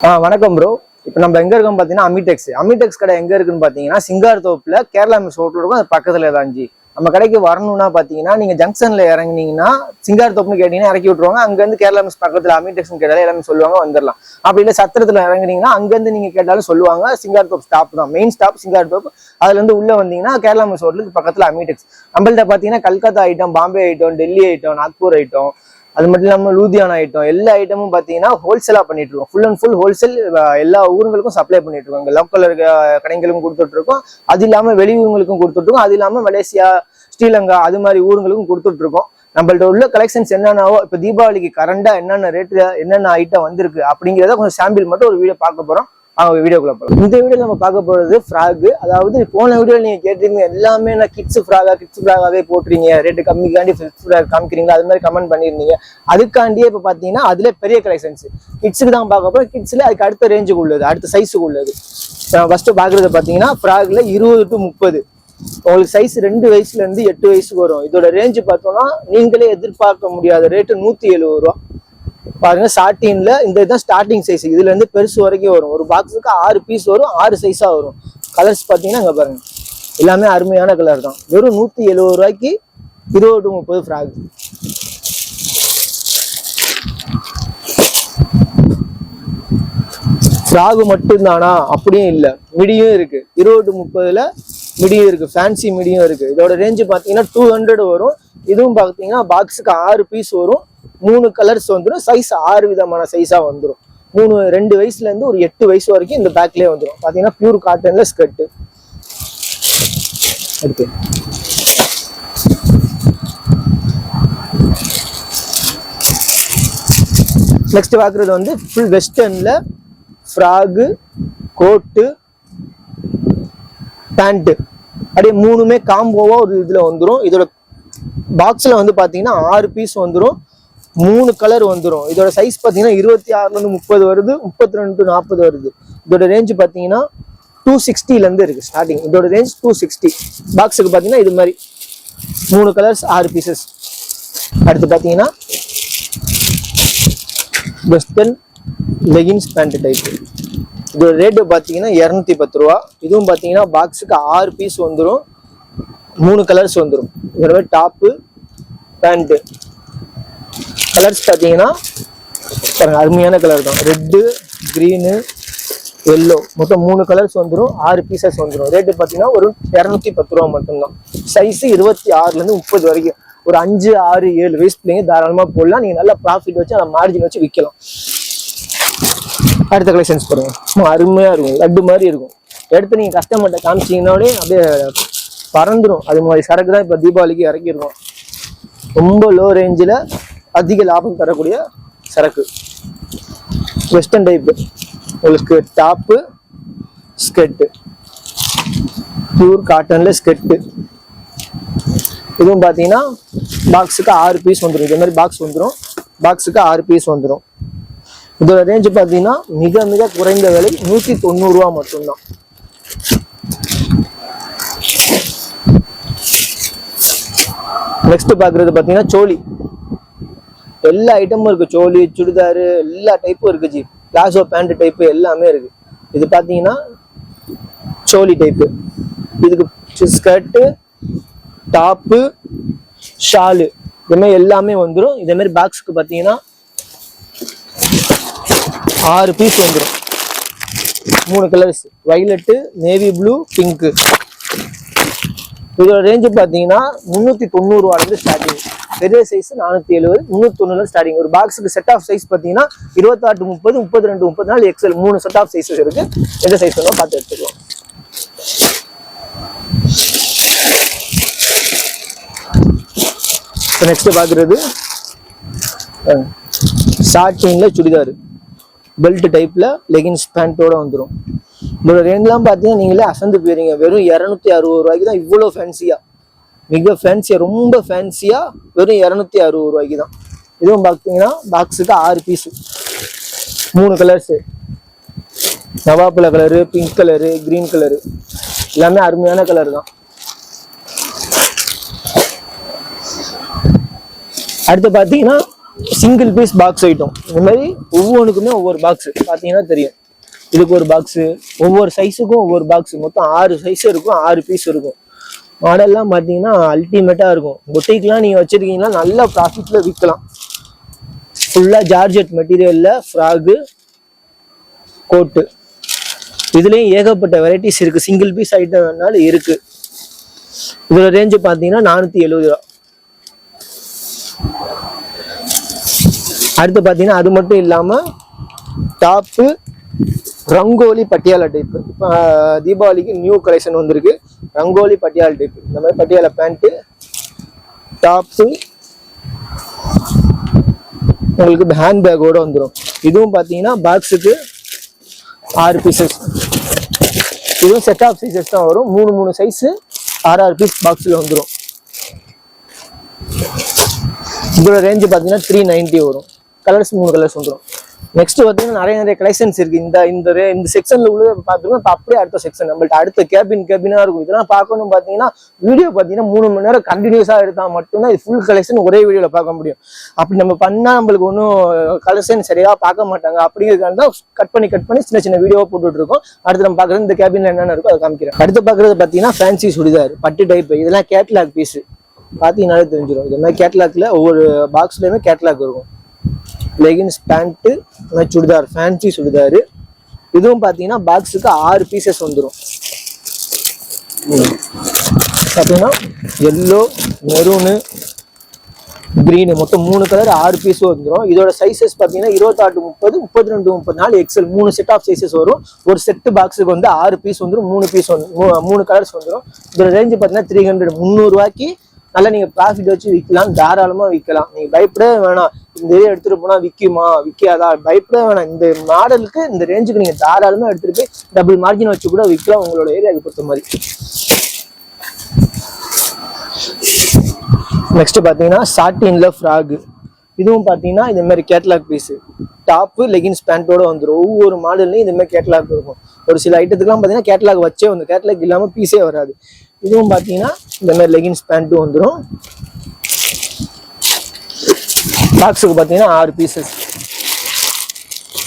ஆ வணக்கம் ப்ரோ இப்போ நம்ம எங்கே இருக்கோம் பார்த்தீங்கன்னா அமிடெக்ஸ் அமிடெக்ஸ் கடை எங்கே இருக்குன்னு பார்த்தீங்கன்னா சிங்கார் தோப்பில் கேரளா மிஸ் ஹோட்டல் இருக்கும். அது பக்கத்தில் தான் ஜி. நம்ம கடைக்கு வரணும்னா பார்த்தீங்கன்னா நீங்கள் ஜங்ஷனில் இறங்குனீங்கன்னா சிங்கார் தோப்புன்னு கேட்டிங்கன்னா இறக்கி விட்ருவாங்க அங்கேருந்து கேரளா மிஸ் பக்கத்தில் அமிடெக்ஸ்னு கேட்டாலும் எல்லாமே சொல்லுவாங்க வந்துடலாம். அப்படி இல்லை சத்திரத்தில் இறங்குனீங்கன்னா அங்கேருந்து நீங்கள் கேட்டாலும் சொல்லுவாங்க சிங்கார் தோப்பு ஸ்டாப் தான். மெயின் ஸ்டாப் சிங்கார் தோப்பு அதுலேருந்து உள்ளே வந்தீங்கன்னா கேரளா மிஸ் ஹோட்டலுக்கு பக்கத்தில் அமிடெக்ஸ் நம்மள்ட்ட பார்த்தீங்கன்னா Calcutta item Bombay item Delhi item Nagpur item அது மட்டும் இல்லாமல் லூதியானா ஐட்டம் எல்லா ஐட்டமும் பார்த்தீங்கன்னா ஹோல்சேலாக பண்ணிட்டு இருக்கோம் ஃபுல் அண்ட் ஃபுல் ஹோல்சேல் எல்லா ஊருங்களுக்கும் சப்ளை பண்ணிட்டு இருக்கோம் இங்கே லோக்கல் இருக்க கடைகளுக்கும் கொடுத்துட்ருக்கோம் அது இல்லாமல் வெளி ஊருங்களுக்கும் அது இல்லாமல் மலேசியா ஸ்ரீலங்கா அது மாதிரி ஊருங்களுக்கும் கொடுத்துட்ருக்கோம் நம்மள்ட்ட உள்ள கலெக்ஷன்ஸ் என்னென்னவோ இப்போ தீபாவளிக்கு கரண்டா என்னென்ன ரேட்டு என்னென்ன ஐட்டம் வந்திருக்கு அப்படிங்கிறத கொஞ்சம் சாம்பிள் மட்டும் ஒரு வீடியோ பார்க்க போகிறோம் அவங்க வீடியோக்குள்ள போகலாம் இந்த வீடியோ நம்ம பார்க்க போறது ஃப்ராக் அதாவது போன வீடியோல நீங்க கேட்டிருந்தீங்க எல்லாமே நான் கிட்ஸ் ஃப்ராகா கிட்ஸ் ஃப்ராகாவே போட்டுறீங்க ரேட்டு கம்மிக்காண்டி ஃப்ராக் காமிக்கிறீங்களா? அது மாதிரி கமெண்ட் பண்ணியிருந்தீங்க. அதுக்காண்டியே இப்போ பார்த்தீங்கன்னா அதுல பெரிய கலெக்ஷன்ஸ் கிட்ஸுக்கு தான் பார்க்க போறோம். கிட்ஸ்ல அதுக்கு அடுத்த ரேஞ்சுக்கு உள்ளது அடுத்த சைஸுக்கு உள்ளது. ஃபர்ஸ்ட் பார்க்குறது பார்த்தீங்கன்னா ஃப்ராக்ல இருபது டு முப்பது. உங்களுக்கு சைஸ் ரெண்டு வயசுல இருந்து எட்டு வயசுக்கு வரும். இதோட ரேஞ்சு பார்த்தோம்னா நீங்களே எதிர்பார்க்க முடியாத ரேட்டு நூத்தி எழுபது ரூபா. பாருங்க ஸ்டார்டிங்ல இந்த இதுதான் ஸ்டார்டிங் சைஸ் இதுல இருந்து பெருசு வரைக்கும் வரும். ஒரு பாக்ஸுக்கு ஆறு பீஸ் வரும் ஆறு சைஸா வரும். கலர்ஸ் பாத்தீங்கன்னா அங்க பாருங்க. எல்லாமே அருமையான கலர் தான். வெறும் நூத்தி எழுபது ரூபாய்க்கு இருபது டு முப்பது ஃப்ராக் ஃப்ராக் மட்டும்தானா? அப்படியும் இல்லை. மிடியும் இருக்கு. இருபது டு முப்பதுல மிடியும் இருக்கு. ஃபேன்சி மிடியும் இருக்கு. இதோட ரேஞ்சு பார்த்தீங்கன்னா டூ ஹண்ட்ரட் வரும். இதுவும் பார்த்தீங்கன்னா பாக்ஸுக்கு ஆறு பீஸ் வரும். மூணு கலர்ஸ் வந்துடும் சைஸ் ஆறு விதமான சைஸா வந்துடும் மூணு ரெண்டு வயசுல இருந்து ஒரு எட்டு வயசு வரைக்கும் இந்த பேக்லயே வந்துடும் பார்த்தீங்கன்னா பியூர் காட்டன்ல ஸ்கர்ட் அடுத்து. நெக்ஸ்ட் பார்க்குறது வந்து ஃபுல் வெஸ்டர்னில் ஃப்ராகு கோட்டு பேண்ட்டு அப்படியே மூணுமே காம்போவாக ஒரு இதில் வந்துடும் இதோட பாக்ஸில் வந்து பார்த்தீங்கன்னா ஆறு பீஸ் வந்துடும் மூணு கலர் வந்துடும் இதோட சைஸ் பார்த்தீங்கன்னா இருபத்தி ஆறுலேருந்து முப்பது வருது முப்பத்தி ரெண்டு டு நாற்பது வருது. இதோட ரேஞ்சு பார்த்தீங்கன்னா டூ சிக்ஸ்டிலேருந்து இருக்குது ஸ்டார்டிங் இதோட ரேஞ்ச் டூ சிக்ஸ்டி பாக்ஸுக்கு பார்த்தீங்கன்னா இது மாதிரி மூணு கலர்ஸ் ஆறு பீசஸ் அடுத்து பார்த்தீங்கன்னா வெஸ்டர்ன் லெகின்ஸ் பேண்ட் டைப் இதோட ரேட்டு பார்த்தீங்கன்னா இரநூத்தி பத்து ரூபா. இதுவும் பார்த்தீங்கன்னா பாக்ஸுக்கு ஆறு பீஸ் வந்துடும் மூணு கலர்ஸ் வந்துடும் இதோட டாப்பு பேண்ட்டு கலர்ஸ் பார்த்தீங்கன்னா பாருங்க அருமையான கலர் தான். ரெட்டு க்ரீனு எல்லோ மொத்தம் மூணு கலர்ஸ் வந்துடும் ஆறு பீசஸ் வந்துடும் ரேட்டு பார்த்தீங்கன்னா ஒரு இரநூத்தி பத்து ரூபா மட்டும்தான். சைஸு இருபத்தி ஆறுலேருந்து முப்பது வரைக்கும். ஒரு அஞ்சு ஆறு ஏழு வயசு பிள்ளைங்க தாராளமாக போடலாம். நீங்கள் நல்லா ப்ராஃபிட் வச்சு அந்த மார்ஜின் வச்சு விற்கலாம் அடுத்த கலெக்ஷன்ஸ் பாருங்க. அருமையாக இருக்கும். லட்டு மாதிரி இருக்கும். எடுத்து நீங்கள் கஸ்டமர்கிட்ட காமிச்சிங்கன்னோடே அப்படியே பறந்துடும் அது மாதிரி சரக்கு தான் இப்போ தீபாவளிக்கு இறக்கியிருக்கோம். ரொம்ப லோ ரேஞ்சில் லாபம் தரக்கூடிய சரக்கு. வெஸ்டர்ன் டைப்பு உங்களுக்கு டாப்பு ஸ்கெட்டு பியூர் காட்டனில் ஸ்கெட்டு இதுவும் பார்த்தீங்கன்னா பாக்ஸுக்கு ஆறு பீஸ் வந்துடும் இதே மாதிரி பாக்ஸ் வந்துடும் பாக்ஸுக்கு ஆறு பீஸ் வந்துடும் இதோட ரேஞ்ச் பார்த்தீங்கன்னா மிக மிக குறைந்த விலை நூற்றி தொண்ணூறுரூவா மட்டும்தான். நெக்ஸ்ட் பார்க்குறது பார்த்தீங்கன்னா சோழி எல்லா ஐட்டமும் இருக்குது சோலி சுடிதாரு எல்லா டைப்பும் இருக்குது ஜி. பிளாசோ பேண்ட் டைப்பு எல்லாமே இருக்குது இது பார்த்தீங்கன்னா சோலி டைப்பு இதுக்கு ஸ்கர்ட்டு டாப்பு ஷாலு இதுமாதிரி எல்லாமே வந்துடும் இதேமாரி பாக்ஸுக்கு பார்த்தீங்கன்னா ஆறு பீஸ் வந்துடும் மூணு colours violet navy blue pink இதோட ரேஞ்சு பார்த்தீங்கன்னா முந்நூற்றி தொண்ணூறுவாலேருந்து ஸ்டார்டிங் பெரிய சைஸ் நானூற்றி எழுபது முந்நூற்றி தொண்ணூறு ஸ்டார்டிங் ஒரு பாக்ஸுக்கு செட் ஆஃப் சைஸ் பார்த்தீங்கன்னா இருபத்தாட்டு முப்பது முப்பத்தி ரெண்டு முப்பத்தி நாலு எக்ஸல் மூணு செட் ஆஃப் சைஸஸ் இருக்கு. எந்த சைஸ் வேணும் பார்த்து எடுத்துக்கலாம். நெக்ஸ்ட் பார்க்குறது ஸ்டார்டிங்கில் சுடிதார். பெல்ட் டைப்பில் லெகின்ஸ் பேண்ட்டோட வந்துடும் இதோட ரேஞ்செலாம் பார்த்தீங்கன்னா நீங்களே அசந்து போயிருங்க வெறும் இரநூத்தி அறுபது ரூபாய்க்கு தான் இவ்வளோ ஃபேன்சியாக மிக ஃபேன்சியாக ரொம்ப ஃபேன்சியாக வெறும் இரநூத்தி அறுபது ரூபாய்க்கு தான் இதுவும் பார்த்தீங்கன்னா பாக்ஸுக்கு ஆறு பீஸு மூணு colours நவாப்பழ colour pink colour green colour எல்லாமே அருமையான கலர் தான். அடுத்து பார்த்தீங்கன்னா சிங்கிள் பீஸ் பாக்ஸ் ஐட்டம் இந்த மாதிரி ஒவ்வொன்றுக்குமே ஒவ்வொரு பாக்ஸ் பார்த்தீங்கன்னா தெரியும். இதுக்கு ஒரு பாக்ஸு ஒவ்வொரு சைஸுக்கும் ஒவ்வொரு பாக்ஸு மொத்தம் ஆறு சைஸ் இருக்கும் ஆறு பீஸ் இருக்கும். மாடல்லாம் பார்த்தீங்கன்னா அல்டிமேட்டாக இருக்கும். பொட்டிக்லாம் நீங்கள் வச்சுருக்கீங்கன்னா நல்ல ப்ராஃபிட்டில் விற்கலாம் ஃபுல்லாக ஜார்ஜெட் மெட்டீரியலில் ஃப்ராகு கோட்டு இதுலேயும் ஏகப்பட்ட வெரைட்டிஸ் இருக்குது சிங்கிள் பீஸ் ஐட்டம் வேணாலும் இருக்குது இதோட ரேஞ்சு பார்த்தீங்கன்னா நானூற்றி எழுபது ரூபா. அடுத்து பார்த்தீங்கன்னா அது மட்டும் இல்லாமல் டாப்பு ரங்கோலி பட்டியாலா டைப்பு இப்போ தீபாவளிக்கு நியூ கலெக்ஷன் வந்திருக்கு. ரங்கோலி பட்டியால் டிப் இந்த மாதிரி பட்டியால பேண்ட்டு டாப்ஸு உங்களுக்கு ஹேண்ட் பேக்கோடு வந்துடும் இதுவும் பார்த்தீங்கன்னா பாக்ஸுக்கு ஆறு பீசஸ் இதுவும் செட் ஆஃப் சைஸஸ் தான் வரும். மூணு மூணு சைஸு ஆறு ஆறு பீஸ் பாக்ஸில் வந்துடும் இதோட ரேஞ்சு பார்த்தீங்கன்னா த்ரீ நைன்ட்டி வரும். கலர்ஸ் மூணு கலர்ஸ் வந்துடும் நெக்ஸ்ட் பார்த்தீங்கன்னா நிறைய நிறைய கலெக்ஷன்ஸ் இருக்கு. இந்த இந்த இந்த செக்ஷன்ல உள்ள பார்த்தீங்கன்னா இப்போ அப்படியே அடுத்த செக்ஷன் நம்மள்ட்ட அடுத்த கேபின் கேபினா இருக்கும். இதெல்லாம் பார்க்கணும் பார்த்தீங்கன்னா வீடியோ பார்த்தீங்கன்னா மூணு மணி நேரம் கண்டினியூஸாக எடுத்தால் மட்டும்தான் இது ஃபுல் கலெக்ஷன் ஒரே வீடியோவில் பார்க்க முடியும். அப்படி நம்ம பண்ணா நம்மளுக்கு ஒன்றும் கலெக்ஷன் சரியாக பார்க்க மாட்டாங்க. அப்படிங்கிறதுக்காக தான் கட் பண்ணி கட் பண்ணி சின்ன சின்ன வீடியோ போட்டுட்டு இருக்கோம். அடுத்து நம்ம பார்க்குறது இந்த கேபின்ல என்னென்ன இருக்கோ அதை காமிக்கிறேன். அடுத்து பார்க்குறது பார்த்தீங்கன்னா ஃபேன்சி சுடிதார் பட்டு டைப் இதெல்லாம் கேட்லாக் பீஸ் பார்த்தீங்கன்னாலே தெரிஞ்சிடும் இது மாதிரி கேட்லாக்ல ஒவ்வொரு பாக்ஸ்லயுமே கேட்லாக் இருக்கும். Leggings pant churidar fancy churidar. இதுவும் பார்த்தீங்கன்னா பாக்ஸுக்கு ஆறு பீசஸ் வந்துடும் பார்த்தீங்கன்னா எல்லோ மெரூனு க்ரீனு மொத்தம் மூணு கலர் ஆறு பீஸ் வந்துடும் இதோட சைஸஸ் பார்த்தீங்கன்னா இருபத்தாட்டு முப்பது முப்பத்தி ரெண்டு முப்பத்தி நாலு எக்ஸல் மூணு செட் ஆஃப் சைஸஸ் வரும். ஒரு செட்டு பாக்ஸுக்கு வந்து ஆறு பீஸ் வந்துடும் மூணு பீஸ் வந்து மூ- மூணு கலர்ஸ் வந்துடும் இதோட ரேஞ்சு பார்த்தீங்கன்னா த்ரீ ஹண்ட்ரட் முந்நூறுவாய்க்கு நல்லா நீங்கள் ப்ராஃபிட் வச்சு விற்கலாம் தாராளமாக விற்கலாம் நீங்கள் பயப்படவே வேணாம். இந்த ஏரியா எடுத்துகிட்டு போனால் விற்குமா விற்காதா பயப்பட வேணாம். இந்த மாடலுக்கு இந்த ரேஞ்சுக்கு நீங்கள் தாராளமாக எடுத்துட்டு போய் டபுள் மார்ஜின் வச்சு கூட விற்கலாம் உங்களோட ஏரியாவுக்கு பொறுத்த மாதிரி. நெக்ஸ்ட் பார்த்தீங்கன்னா சாட்டின்ல ஃப்ராக் இதுவும் பார்த்தீங்கன்னா இந்த மாதிரி கேட்லாக் பீஸ் டாப்பு லெகின்ஸ் பேண்ட்டோட வந்துடும் ஒவ்வொரு மாடல்லையும் இந்த மாதிரி கேட்லாக் இருக்கும். ஒரு சில ஐட்டத்துக்குலாம் பார்த்தீங்கன்னா கேட்லாக் வச்சே வந்து கேட்லாக் இல்லாமல் பீஸே வராது. இதுவும் பார்த்தீங்கன்னா இந்த மாதிரி லெகின்ஸ் பேண்ட்டும் வந்துடும் பாக்ஸுக்கு பார்த்தீங்கன்னா ஆறு பீசஸ்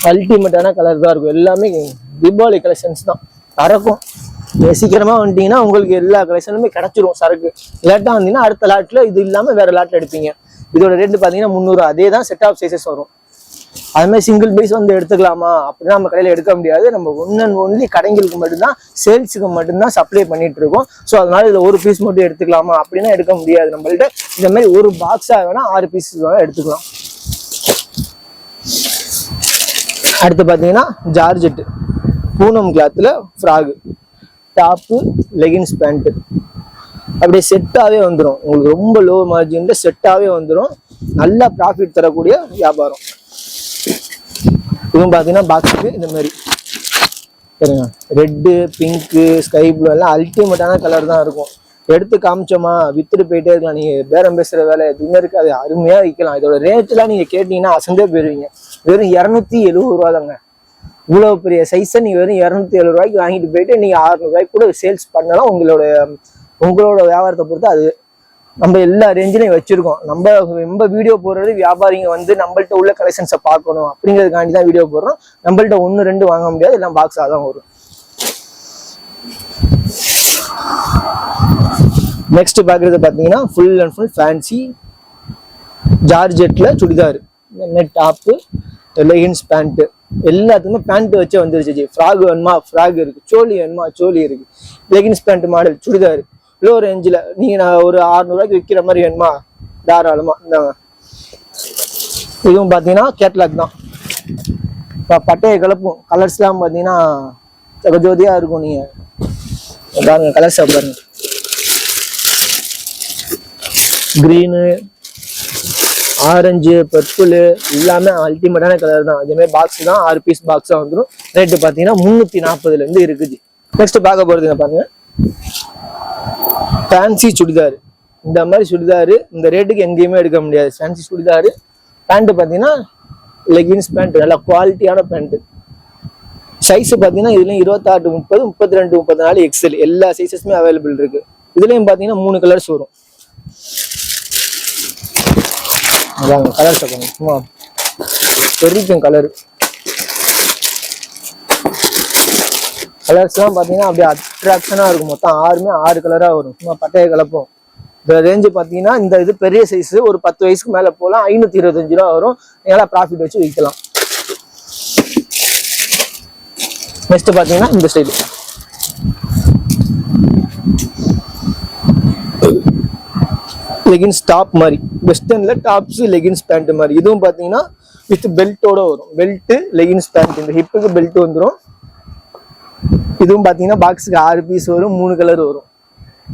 அல்டிமேட்டான கலர் தான் இருக்கும். எல்லாமே தீபாவளி கலெக்ஷன்ஸ் தான். பறக்கும் சீக்கிரமாக சீக்கிரமா வந்துட்டீங்கன்னா உங்களுக்கு எல்லா கலெக்ஷனுமே கிடச்சிரும் சரக்கு. லேட்டாக வந்தீங்கன்னா அடுத்த லாட்டில் இது இல்லாமல் வேறு லாட்டில் எடுப்பீங்க. இதோட ரேட்டு பார்த்தீங்கன்னா முந்நூறு அதே தான் செட் ஆஃப் சைஸஸ் வரும். அது மாதிரி சிங்கிள் பீஸ் வந்து எடுத்துக்கலாமா? அப்படின்னா நம்ம கடையில் எடுக்க முடியாது. நம்ம ஒன் அண்ட் ஒன்லி கடைங்களுக்கு மட்டும்தான் சேல்ஸுக்கு மட்டும்தான் சப்ளை பண்ணிட்டு இருக்கோம் ஸோ அதனால இதில் ஒரு பீஸ் மட்டும் எடுத்துக்கலாமா? அப்படின்னா எடுக்க முடியாது. நம்மள்ட்ட இந்த மாதிரி ஒரு பாக்ஸாக வேணா ஆறு பீஸ் வேணால் எடுத்துக்கலாம். அடுத்து பார்த்தீங்கன்னா ஜார்ஜெட்டு பூனம் கிளாத்தில் ஃப்ராகு டாப்பு லெகின்ஸ் பேண்ட்டு அப்படியே செட்டாகவே வந்துடும் உங்களுக்கு ரொம்ப லோ மார்ஜின்ல செட்டாகவே வந்துடும் நல்லா ப்ராஃபிட் தரக்கூடிய வியாபாரம். இதுவும் பார்த்தீங்கன்னா பாக்ஸுக்கு இந்த மாதிரி. சரிங்க ரெட்டு பிங்க்கு ஸ்கை ப்ளூ எல்லாம் அல்டிமேட்டான கலர் தான் இருக்கும். எடுத்து காமிச்சோமா வித்துட்டு போயிட்டே இருக்கலாம். நீங்க பேரம் பேசுற வேலை எதுவுமே இருக்காது. அருமையா விற்கலாம் இதோட ரேட்லாம் நீங்க கேட்டீங்கன்னா அசந்தே போயிருவீங்க. வெறும் இரநூத்தி எழுபது ரூபா தாங்க இவ்வளவு பெரிய சைஸை நீங்க வெறும் இரநூத்தி எழுபது ரூபாய்க்கு வாங்கிட்டு போயிட்டு நீங்க அறுநூறு ரூபாய்க்கு கூட சேல்ஸ் பண்ணலாம். உங்களோட உங்களோட வியாபாரத்தை பொறுத்து அது நம்ம எல்லா ரேஞ்சிலையும் வச்சிருக்கோம். நம்ம ரொம்ப வீடியோ போடுறது வியாபாரிங்க வந்து நம்மள்ட்ட உள்ள கலெக்ஷன்ஸை பார்க்கணும் அப்படிங்கிறதுக்காண்டி தான் வீடியோ போடுறோம். நம்மள்ட்ட ஒன்று ரெண்டு வாங்க முடியாது. எல்லாம் பாக்ஸாக தான் வரும். நெக்ஸ்ட் பார்க்குறது பார்த்தீங்கன்னா full and full fancy ஜார்ஜெட்டில் churidar. Net top leggings pant எல்லாத்துக்குமே பேண்ட் வச்சே வந்துருச்சு ஃப்ராக் வேணுமா? ஃப்ராக் இருக்கு. சோலி வேணுமா? சோலி இருக்கு. Leggings pant model churidar. Low. ரேஞ்சில் நீங்கள் நான் ஒரு அறநூறுவாய்க்கு விற்கிற மாதிரி வேணுமா? தாராளமாக இந்தாங்க. இதுவும் பார்த்தீங்கன்னா கேட்லாக் தான். இப்போ பட்டையை கலப்பும் கலர்ஸ்லாம் பார்த்தீங்கன்னா ஜோதியாக இருக்கும் நீங்கள் பாருங்க கலர்ஸ் பாருங்க. க்ரீனு ஆரஞ்சு பர்பிள் எல்லாமே அல்டிமேட்டான கலர் தான். அதேமாதிரி பாக்ஸ் தான். ஆறு பீஸ் பாக்ஸாக வந்துடும் ரேட்டு பார்த்தீங்கன்னா முந்நூற்றி நாற்பதுலேருந்து இருக்குது. நெக்ஸ்ட் பார்க்க போகிறது பாருங்க. ஃபேன்சி சுடிதார். இந்த மாதிரி சுடிதார் இந்த ரேட்டுக்கு எங்கேயுமே எடுக்க முடியாது. ஃபேன்சி சுடிதார். பேண்ட்டு பார்த்தீங்கன்னா லெகின்ஸ் பேண்ட் நல்லா குவாலிட்டியான பேண்ட்டு சைஸ் பார்த்தீங்கன்னா இதுலேயும் இருபத்தாறு முப்பது முப்பத்தி ரெண்டு முப்பத்தி நாலு எக்ஸல் எல்லா சைஸஸுமே அவைலபிள் இருக்கு. இதுலேயும் பார்த்தீங்கன்னா மூணு கலர்ஸ் வரும். அதாங்க கலர் சொல்லுங்க சும்மா தெரிவிக்கும் கலரு கலர்ஸ்லாம் பார்த்தீங்கன்னா அப்படியே அட்ராக்ஷனாக இருக்கும். மொத்தம் ஆறுமே ஆறு கலராக வரும். சும்மா பட்டையை கலப்போம். இந்த ரேஞ்சு பார்த்தீங்கன்னா இந்த இது பெரிய சைஸ் ஒரு பத்து வயசுக்கு மேலே போகலாம். ஐநூற்றி இருபத்தஞ்சு ரூபா வரும். நல்லா ப்ராஃபிட் வச்சு விற்கலாம் நெக்ஸ்ட் பார்த்தீங்கன்னா இந்த ஸ்டைல் லெகின்ஸ் டாப் மாதிரி. வெஸ்டர்ன்ல டாப்ஸ் லெகின்ஸ் பேண்ட் மாதிரி. இதுவும் பார்த்தீங்கன்னா வித் பெல்ட்டோட வரும். பெல்ட் லெகின்ஸ் பேண்ட் இந்த ஹிப்புக்கு பெல்ட் வந்துடும் இதுவும் பார்த்தீங்கன்னா பாக்ஸுக்கு ஆறு பீஸ் வரும் மூணு கலர் வரும்.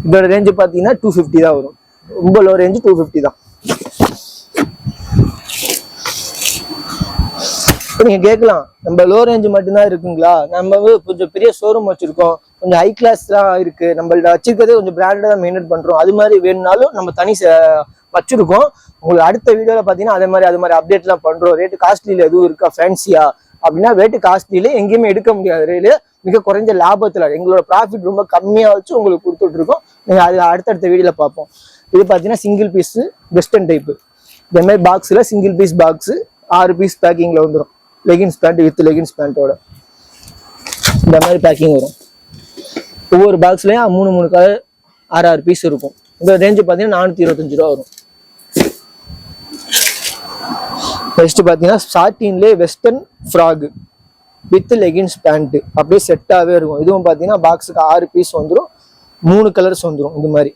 இதோட ரேஞ்சு பார்த்தீங்கன்னா டூ ஃபிஃப்டி தான் வரும். ரொம்ப லோ ரேஞ்சு டூ ஃபிஃப்டி தான். நீங்கள் கேட்கலாம் நம்ம லோ ரேஞ்சு மட்டும்தான் இருக்குங்களா? நம்ம வந்து கொஞ்சம் பெரிய ஷோரூம் வச்சுருக்கோம். கொஞ்சம் ஹை கிளாஸ்லாம் இருக்குது நம்மள்ட்ட வச்சிருக்கிறதே கொஞ்சம் பிராண்டட் தான் மெயின்டைன் பண்ணுறோம் அது மாதிரி வேணும்னாலும் நம்ம தனி ச- உங்களுக்கு அடுத்த வீடியோவில் பார்த்தீங்கன்னா அதே மாதிரி அது மாதிரி அப்டேட்லாம் பண்ணுறோம் ரேட்டு காஸ்ட்லியில் எதுவும் இருக்கா? ஃபேன்சியா அப்படின்னா ரேட்டு காஸ்ட்லியில எங்கேயுமே எடுக்க முடியாது. ரேலு மிக குறைஞ்ச லாபத்தில். எங்களோட ப்ராஃபிட் ரொம்ப கம்மியாக வச்சு உங்களுக்கு கொடுத்துட்டு இருக்கோம். நீங்கள் அது அடுத்தடுத்த வீடியோவில் பார்ப்போம். இது பார்த்தீங்கன்னா சிங்கிள் பீஸு வெஸ்டர்ன் டைப்பு இந்த மாதிரி பாக்ஸில் சிங்கிள் பீஸ் பாக்ஸு ஆறு பீஸ் பேக்கிங்கில் வந்துடும் லெகின்ஸ் பேண்ட் வித் லெகின்ஸ் பேண்ட்டோட இந்த மாதிரி பேக்கிங் வரும். ஒவ்வொரு பாக்ஸ்லேயும் மூணு மூணு கலர் ஆறு ஆறு பீஸ் இருக்கும். இந்த ரேஞ்சு பார்த்தீங்கன்னா நானூற்றி இருபத்தஞ்சு ரூபா வரும். நெக்ஸ்ட் பார்த்தீங்கன்னா சாட்டின்லேயே western frock with leggings pant அப்படியே செட்டாகவே இருக்கும். இதுவும் பார்த்தீங்கன்னா பாக்ஸுக்கு ஆறு பீஸ் வந்துடும் மூணு கலர்ஸ் வந்துடும் இந்த மாதிரி.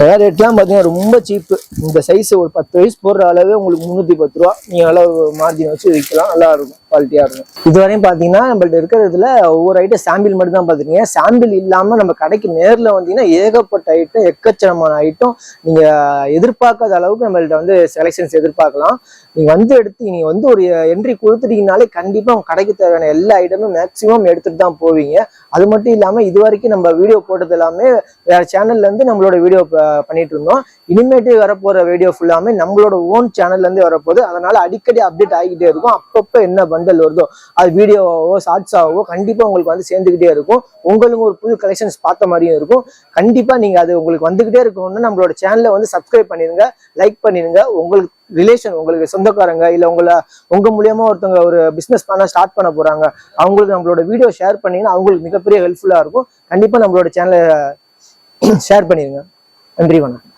அதாவது ரேட்லாம் பார்த்தீங்கன்னா ரொம்ப சீப்பு இந்த சைஸ் ஒரு பத்து வயசு போடுற அளவு உங்களுக்கு முந்நூற்றி பத்து ரூபா. நீங்கள் அளவு மார்ஜின் வச்சு விற்கலாம் நல்லா இருக்கும். குவாலிட்டியாக இருக்கும். இதுவரையும் பார்த்தீங்கன்னா நம்மள்ட்ட இருக்கிறதுல ஒவ்வொரு ஐட்டம் சாம்பிள் மட்டும் தான் பார்த்துருக்கீங்க சாம்பிள் இல்லாமல் நம்ம கடைக்கு நேரில் வந்தீங்கன்னா ஏகப்பட்ட ஐட்டம் எக்கச்சனமான ஐட்டம் நீங்கள் எதிர்பார்க்காத அளவுக்கு நம்மள்ட்ட வந்து செலெக்ஷன்ஸ் எதிர்பார்க்கலாம். நீங்கள் வந்து எடுத்து நீங்கள் வந்து ஒரு என்ட்ரி கொடுத்துட்டீங்கனாலே கண்டிப்பாக உங்கள் கடைக்கு தேவையான எல்லா ஐட்டமும் மேக்ஸிமம் எடுத்துகிட்டு தான் போவீங்க. அது மட்டும் இல்லாமல் இது வரைக்கும் நம்ம வீடியோ போட்டது எல்லாமே வேறு சேனல்லேருந்து நம்மளோட வீடியோ பண்ணிட்டு இருந்தோம் இனிமேட்டு வரப்போற வீடியோ ஃபுல்லாமே நம்மளோட ஓன் சேனல்ல இருந்து வரப்போகுது. அதனால அடிக்கடி அப்டேட் ஆகிக்கிட்டே இருக்கும். அப்பப்போ என்ன பண்டல் வருதோ அது வீடியோவோ ஷார்ட்ஸாவோ கண்டிப்பா உங்களுக்கு வந்து சேர்ந்துக்கிட்டே இருக்கும். உங்களுக்கு ஒரு புது கலெக்ஷன்ஸ் பார்த்த மாதிரியும் இருக்கும். கண்டிப்பா நீங்க அது உங்களுக்கு வந்துகிட்டே இருக்கணும்னு நம்மளோட சேனலை வந்து சப்ஸ்கிரைப் பண்ணிருங்க லைக் பண்ணிருங்க உங்களுக்கு ரிலேஷன் உங்களுக்கு சொந்தக்காரங்க இல்ல உங்களை உங்க மூலியமா ஒருத்தவங்க ஒரு பிசினஸ் பண்ண ஸ்டார்ட் பண்ண போறாங்க அவங்களுக்கு நம்மளோட வீடியோ ஷேர் பண்ணீங்கன்னா அவங்களுக்கு மிகப்பெரிய ஹெல்ப்ஃபுல்லா இருக்கும். கண்டிப்பா நம்மளோட சேனலை ஷேர் பண்ணிருங்க நன்றி வணக்கம்.